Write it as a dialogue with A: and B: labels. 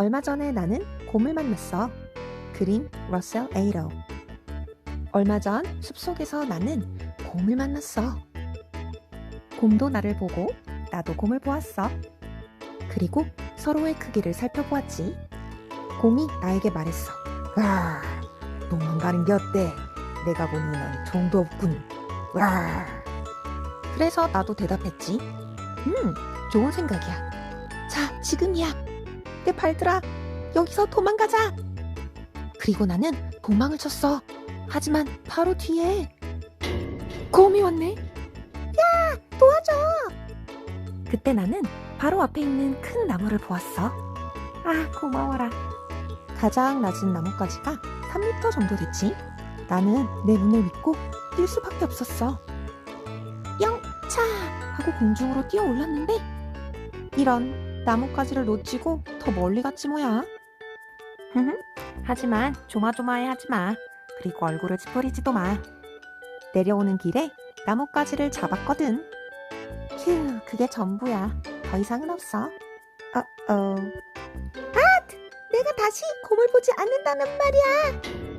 A: 얼마 전에 나는 곰을 만났어. 그림 러셀 에이로. 얼마 전 숲속에서 나는 곰을 만났어. 곰도 나를 보고 나도 곰을 보았어. 그리고 서로의 크기를 살펴보았지. 곰이 나에게 말했어. 와, 도망가는 게 어때? 내가 보니 넌 정도 없군. 와. 그래서 나도 대답했지. 음, 좋은 생각이야. 자, 지금이야. 내 발들아, 여기서 도망가자. 그리고 나는 도망을 쳤어. 하지만 바로 뒤에 곰이 왔네. 야, 도와줘. 그때 나는 바로 앞에 있는 큰 나무를 보았어. 아, 고마워라. 가장 낮은 나뭇가지가 3m 정도 됐지. 나는 내 눈을 믿고 뛸 수밖에 없었어. 영차! 하고 공중으로 뛰어 올랐는데 이런 나뭇가지를 놓치고 더 멀리 갔지 뭐야. 하지만 조마조마해 하지 마. 그리고 얼굴을 찌푸리지도 마. 내려오는 길에 나뭇가지를 잡았거든. 휴, 그게 전부야. 더 이상은 없어. 어, 어. 아! 내가 다시 곰을 보지 않는다면 말이야.